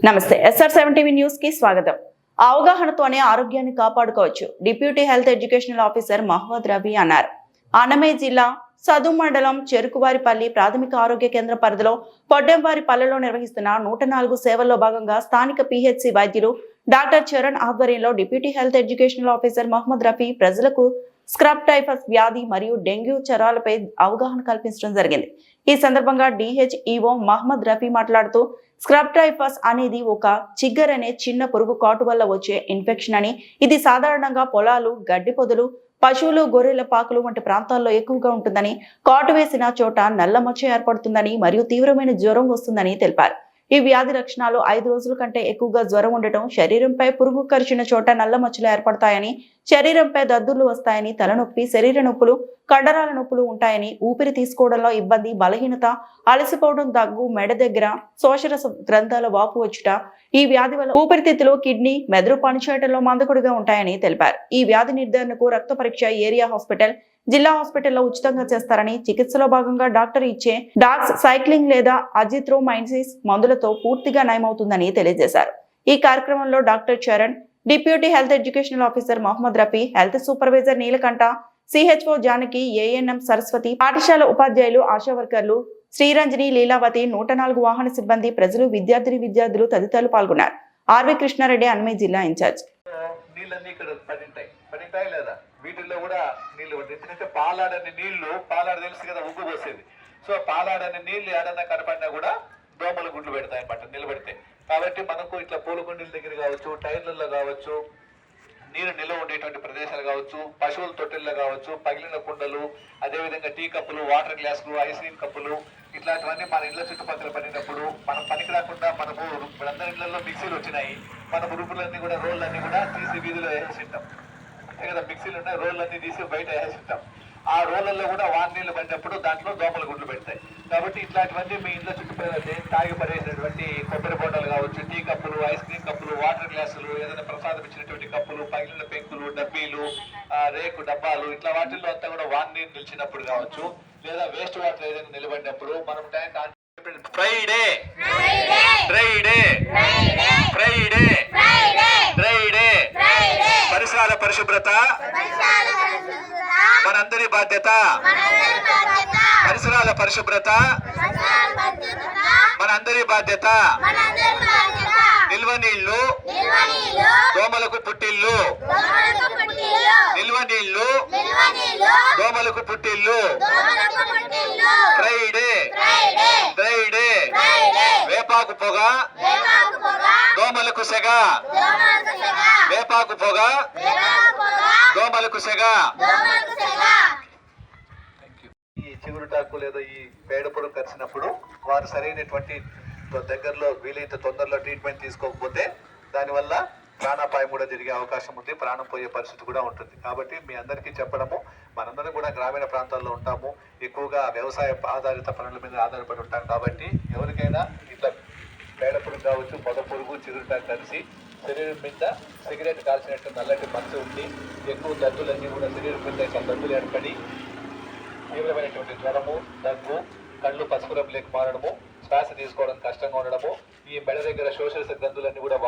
నమస్తే SR seven TV న్యూస్కి స్వాగతం అవగాహనతోనే ఆరోగ్యాన్ని కాపాడుకోవచ్చు deputy health educational officer Mohammed Ravi అన్నారు. అనమే జిల్లా సదు మండలం చెరుకువారిపల్లి ప్రాథమిక ఆరోగ్య కేంద్ర పరిధిలో పొడ్డెంవారిపల్లెలో నిర్వహిస్తున్న నూట నాలుగు సేవల్లో భాగంగా స్థానిక పిహెచ్సి వైద్యులు డాక్టర్ చరణ్ ఆధ్వర్యంలో deputy health educational officer Mohammed Rafi ప్రజలకు స్క్రబ్ టైఫస్ వ్యాధి మరియు డెంగ్యూ చరాలపై అవగాహన కల్పించడం జరిగింది. ఈ సందర్భంగా డిహెచ్ఈఓ మహమ్మద్ రఫీ మాట్లాడుతూ స్క్రబ్ టైఫస్ అనేది ఒక చిగ్గర్ అనే చిన్న పురుగు కాటు వల్ల వచ్చే ఇన్ఫెక్షన్ అని ఇది సాధారణంగా పొలాలు గడ్డి పొదలు పశువులు గొర్రెల పాకులు వంటి ప్రాంతాల్లో ఎక్కువగా ఉంటుందని కాటు వేసిన చోట నల్ల మచ్చ ఏర్పడుతుందని మరియు తీవ్రమైన జ్వరం వస్తుందని తెలిపారు. ఈ వ్యాధి లక్షణాలు ఐదు రోజుల కంటే ఎక్కువగా జ్వరం ఉండటం శరీరంపై పురుగు కరిచిన చోట నల్ల మచ్చలు ఏర్పడతాయని శరీరంపై దద్దుర్లు వస్తాయని తలనొప్పి శరీర నొప్పులు కండరాల నొప్పులు ఉంటాయని ఊపిరి తీసుకోవడంలో ఇబ్బంది బలహీనత అలసిపోవడం దగ్గు మెడ దగ్గర శోషరస గ్రంథాల వాపు వచ్చుట ఈ వ్యాధి వల్ల ఊపిరితిత్తులు కిడ్నీ మెదడు పనిచేయడంలో మందకుడిగా ఉంటాయని తెలిపారు. ఈ వ్యాధి నిర్ధారణకు రక్త పరీక్ష ఏరియా హాస్పిటల్ జిల్లా హాస్పిటల్లో ఉచితంగా చేస్తారని చికిత్సలో భాగంగా డాక్టర్ ఇచ్చే డాక్స్ సైక్లింగ్ లేదా అజిత్రోమైన్సిస్ మందులతో పూర్తిగా నయమవుతుందని తెలియజేశారు. ఈ కార్యక్రమంలో doctor Charan deputy health educational officer Mohammed Rafi health supervisor Neelakanta CHO Janaki ANM Saraswati పాఠశాల ఉపాధ్యాయులు ఆశా వర్కర్లు శ్రీరంజని లీలావతి నూట నాలుగు వాహన సిబ్బంది ప్రజలు విద్యార్థిని విద్యార్థులు తదితరులు పాల్గొన్నారు. ఆర్వి కృష్ణారెడ్డి అన్మయ్ జిల్లా ఇన్ఛార్జ్. నీళ్ళన్నీ ఇక్కడ పడింటాయి. పడింటాయి లేదా? వీటిల్లో కూడా నీళ్ళు పడి ఎందుకంటే పాలాడని నీళ్ళు పాలాడ తెలుసు కదా ఉగ్గు పోసేది. సో పాలాడని నీళ్ళు ఏడన్నా కనపడినా కూడా దోమలు గుడ్లు పెడతాయి అన్నమాట నిలబెడితే. కాబట్టి మనకు ఇట్లా పూలకుండీల దగ్గర కావచ్చు టైర్లలో కావచ్చు నీరు నిల్వ ఉండేటువంటి ప్రదేశాలు కావచ్చు పశువుల తొట్టెల్లో కావచ్చు పగిలిన కుండలు అదేవిధంగా టీ కప్పులు వాటర్ గ్లాసులు ఐస్ క్రీమ్ కప్పులు ఇట్లాంటివన్నీ మన ఇళ్ళ చుట్టుపక్కల పడినప్పుడు మనం పనికి రాకుండా మనకు ఇప్పుడందరి ఇళ్ళలో మిక్సీలు వచ్చినాయి. మన ఉరుపులన్నీ కూడా రోళ్ళన్నీ కూడా తీసి వీధిలో వేసేసి ఉంటాం అంతే కదా మిక్సీలు ఉన్నాయి రోళ్ళన్నీ తీసి బయట వేసేసి ఉంటాం ఆ రోళ్ళల్లో కూడా వాన్ నీళ్ళు పడినప్పుడు దాంట్లో దోమలు గుడ్లు పెడతాయి. కాబట్టి ఇట్లాంటివన్నీ మీ ఇంట్లో చుట్టుపక్కల తాగి పడేసినటువంటి కొబ్బరి బొండలు కావచ్చు టీ కప్పులు ఐస్ క్రీమ్ కప్పులు వాటర్ గ్లాసులు ఏదైనా ప్రసాదం ఇచ్చినటువంటి కప్పులు పగిలిన రేకు డబ్బాలు ఇట్లా వాటిల్లో అంతా కూడా వాన్ నీరు నిలిచినప్పుడు కావచ్చు లేదా వేస్ట్ వాటర్ ఏదైనా నిలబడినప్పుడు మనం tank Friday Friday Friday Friday పరిసరాల పరిశుభ్రత. మనందరి బాధ్యత. పరిసరాల పరిశుభ్రత. మనందరి బాధ్యత. నిల్వ నీళ్ళు దోమలకు పుట్టిల్లు. నిల్వ నీళ్ళు దోమలకు పుట్టిల్లు. ఫ్రైడే. ఫ్రైడే. వేపాకు పొగ. దోమలకు సెగ. వేపాకు పొగ. దోమలకు సెగ. ఈ చిగురుటాకు లేదా ఈ పేడపుడు కలిసినప్పుడు వారు సరైనటువంటి దగ్గరలో వీలైతే తొందరలో ట్రీట్మెంట్ తీసుకోకపోతే దానివల్ల ప్రాణాపాయం కూడా జరిగే అవకాశం ఉంది ప్రాణం పోయే పరిస్థితి కూడా ఉంటుంది. కాబట్టి మీ అందరికీ చెప్పడము మనందరం కూడా గ్రామీణ ప్రాంతాల్లో ఉంటాము ఎక్కువగా వ్యవసాయ ఆధారిత పనుల మీద ఆధారపడి ఉంటాం. కాబట్టి ఎవరికైనా ఇట్లా పేడ పురుగు కావచ్చు పొద పురుగు చిరుట కలిసి శరీరం మీద సిగరెట్ కాల్చినట్టు నల్లటి మచ్చ ఉండి ఎక్కువ దద్దులన్నీ కూడా శరీరం మీద ఇట్లా దద్దులు ఏర్పడి తీవ్రమైనటువంటి జ్వరము దగ్గు కళ్ళు పసుపు రంగులోకి మారడము శ్వాస తీసుకోవడం కష్టంగా ఉండడము ఈ మెడ దగ్గర శోషరస గ్రంథులన్నీ కూడా